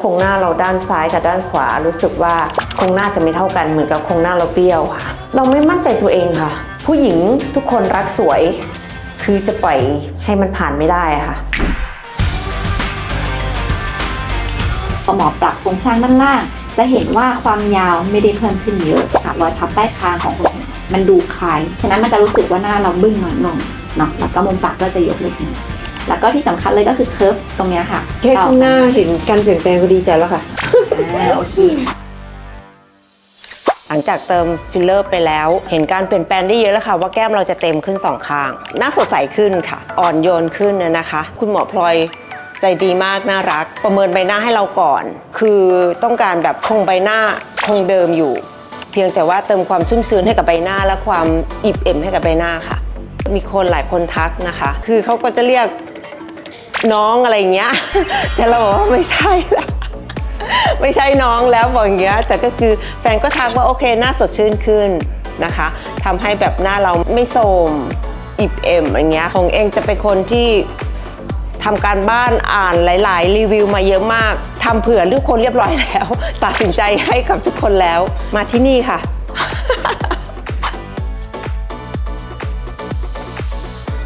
โครงหน้าเราด้านซ้ายกับด้านขวารู้สึกว่าโครงหน้าจะไม่เท่ากันเหมือนกับโครงหน้าเราเบี้ยวค่ะ เราไม่มั่นใจตัวเองค่ะ ผู้หญิงทุกคนรักสวย คือจะปล่อยให้มันผ่านไม่ได้ค่ะพอหมอปรับโครงสร้างด้านล่าง จะเห็นว่าความยาวไม่ได้เพิ่มขึ้นเยอะค่ะรอยพับใต้คางของคุณมันดูคลายฉะนั้นมันจะรู้สึกว่าหน้าเราบึ้งน้อยลงเนาะแล้วก็มุมปากก็จะยกเล็กน้อย แล้วก็ที่สำคัญเลยก็คือเคิร์ฟตรงเนี้ยค่ะแค่ข้างหน้าเห็นการเปลี่ยนแปลงก็ดีใจแล้วค่ะ อ่าโอเค หลังจากเติมฟิลเลอร์ไปแล้ว เห็นการเปลี่ยนแปลงได้เยอะแล้วค่ะ ว่าแก้มเราจะเต็มขึ้นสองข้าง หน้าสดใสขึ้นค่ะ อ่อนโยนขึ้นนะนะคะ คุณหมอพลอยใจดีมากน่ารัก ประเมินใบหน้าให้เราก่อน คือต้องการแบบคงใบหน้าคงเดิมอยู่ เพียงแต่ว่าเติมความชุ่มชื้นให้กับใบหน้า และความอิ่มเอ็มให้กับใบหน้าค่ะ มีคนหลายคนทักนะคะ คือเขาก็จะเรียก น้องอะไรเงี้ย แต่เราบอกว่าไม่ใช่ละไม่ใช่น้องแล้วบอกอย่างเงี้ยแต่ก็คือแฟนก็ทักว่าโอเคหน้าสดชื่นขึ้นนะคะทำให้แบบหน้าเราไม่โทรมอิ่มเอ็มอย่างเงี้ยของเองจะเป็นคนที่ทำการบ้านอ่านหลาย ๆ รีวิวมาเยอะมากทำเผื่อทุกคนเรียบร้อยแล้ว ตัดสินใจให้กับทุกคนแล้วมาที่นี่ค่ะ